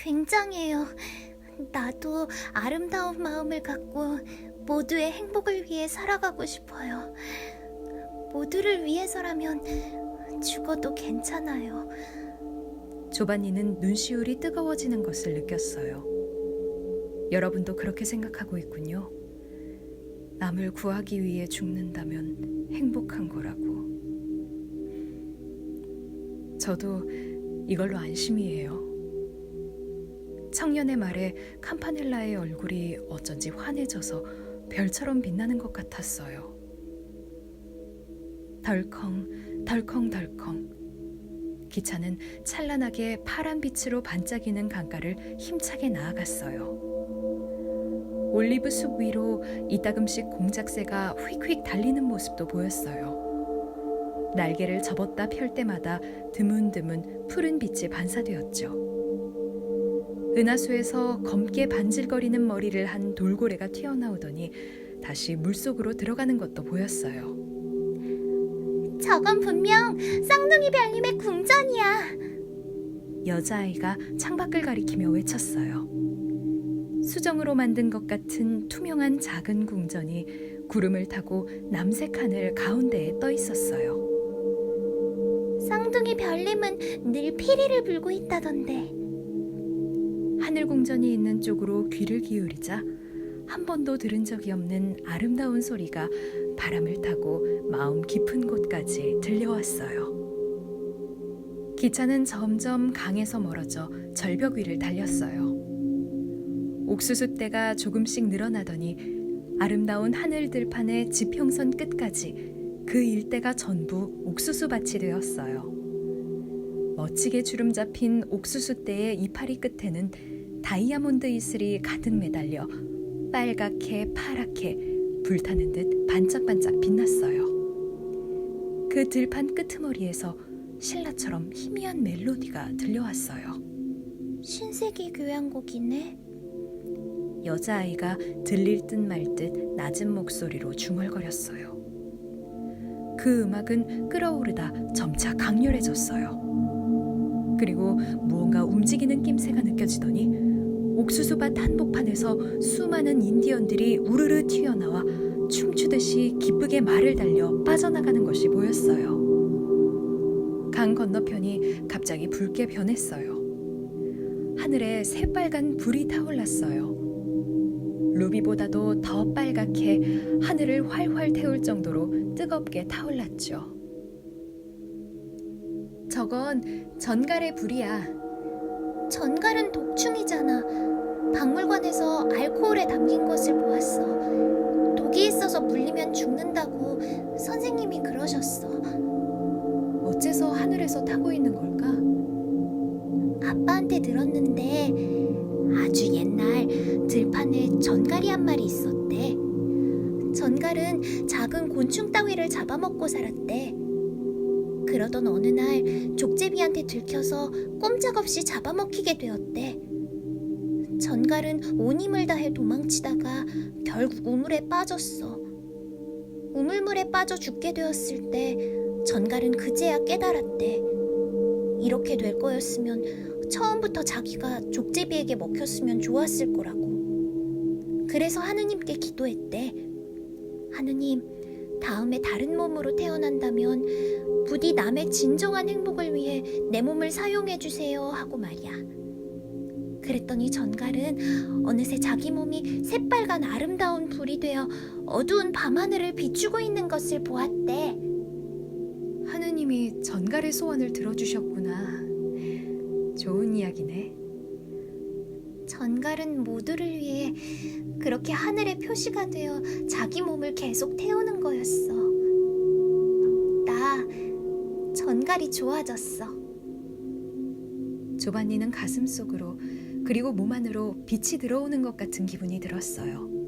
굉장해요. 나도 아름다운 마음을 갖고 모두의 행복을 위해 살아가고 싶어요. 모두를 위해서라면 죽어도 괜찮아요. 조반니는 눈시울이 뜨거워지는 것을 느꼈어요. 여러분도 그렇게 생각하고 있군요. 남을 구하기 위해 죽는다면 행복한 거라고. 저도 이걸로 안심이에요. 청년의 말에 캄파넬라의 얼굴이 어쩐지 환해져서 별처럼 빛나는 것 같았어요. 덜컹, 덜컹덜컹. 기차는 찬란하게 파란 빛으로 반짝이는 강가를 힘차게 나아갔어요. 올리브 숲 위로 이따금씩 공작새가 휙휙 달리는 모습도 보였어요. 날개를 접었다 펼 때마다 드문드문 푸른 빛이 반사되었죠. 은하수에서 검게 반질거리는 머리를 한 돌고래가 튀어나오더니 다시 물속으로 들어가는 것도 보였어요. 저건 분명 쌍둥이 별님의 궁전이야. 여자아이가 창밖을 가리키며 외쳤어요. 수정으로 만든 것 같은 투명한 작은 궁전이 구름을 타고 남색 하늘 가운데에 떠 있었어요. 쌍둥이 별님은 늘 피리를 불고 있다던데. 하늘 궁전이 있는 쪽으로 귀를 기울이자 한 번도 들은 적이 없는 아름다운 소리가 바람을 타고 마음 깊은 곳까지 들려왔어요. 기차는 점점 강에서 멀어져 절벽 위를 달렸어요. 옥수수 떼가 조금씩 늘어나더니 아름다운 하늘 들판의 지평선 끝까지 그 일대가 전부 옥수수 밭이 되었어요. 멋지게 주름 잡힌 옥수수 떼의 이파리 끝에는 다이아몬드 이슬이 가득 매달려 빨갛게 파랗게 불타는 듯 반짝반짝 빛났어요. 그 들판 끄트머리에서 신라처럼 희미한 멜로디가 들려왔어요. 신세기 교향곡이네. 여자아이가 들릴 듯말듯 낮은 목소리로 중얼거렸어요. 그 음악은 끓어오르다 점차 강렬해졌어요. 그리고 무언가 움직이는 낌새가 느껴지더니 옥수수밭 한복판에서 수많은 인디언들이 우르르 튀어나와 춤추듯이 기쁘게 말을 달려 빠져나가는 것이 보였어요. 강 건너편이 갑자기 붉게 변했어요. 하늘에 새빨간 불이 타올랐어요. 루비보다도 더 빨갛게 하늘을 활활 태울 정도로 뜨겁게 타올랐죠. 저건 전갈의 불이야. 전갈은 독충이잖아. 박물관에서 알코올에 담긴 것을 보았어. 독이 있어서 물리면 죽는다고 선생님이 그러셨어. 어째서 하늘에서 타고 있는 걸까? 아빠한테 들었는데 아주 옛날 들판에 전갈이 한 마리 있었대. 전갈은 작은 곤충 따위를 잡아먹고 살았대. 그러던 어느 날 족제비한테 들켜서 꼼짝없이 잡아먹히게 되었대. 전갈은 온 힘을 다해 도망치다가 결국 우물에 빠졌어. 우물물에 빠져 죽게 되었을 때 전갈은 그제야 깨달았대. 이렇게 될 거였으면 처음부터 자기가 족제비에게 먹혔으면 좋았을 거라고. 그래서 하느님께 기도했대. 하느님, 다음에 다른 몸으로 태어난다면 부디 남의 진정한 행복을 위해 내 몸을 사용해 주세요 하고 말이야. 그랬더니 전갈은 어느새 자기 몸이 새빨간 아름다운 불이 되어 어두운 밤하늘을 비추고 있는 것을 보았대. 하느님이 전갈의 소원을 들어주셨구나. 좋은 이야기네. 전갈은 모두를 위해 그렇게 하늘의 표시가 되어 자기 몸을 계속 태우는 거였어. 나 전갈이 좋아졌어. 조반니는 가슴 속으로 그리고 몸 안으로 빛이 들어오는 것 같은 기분이 들었어요.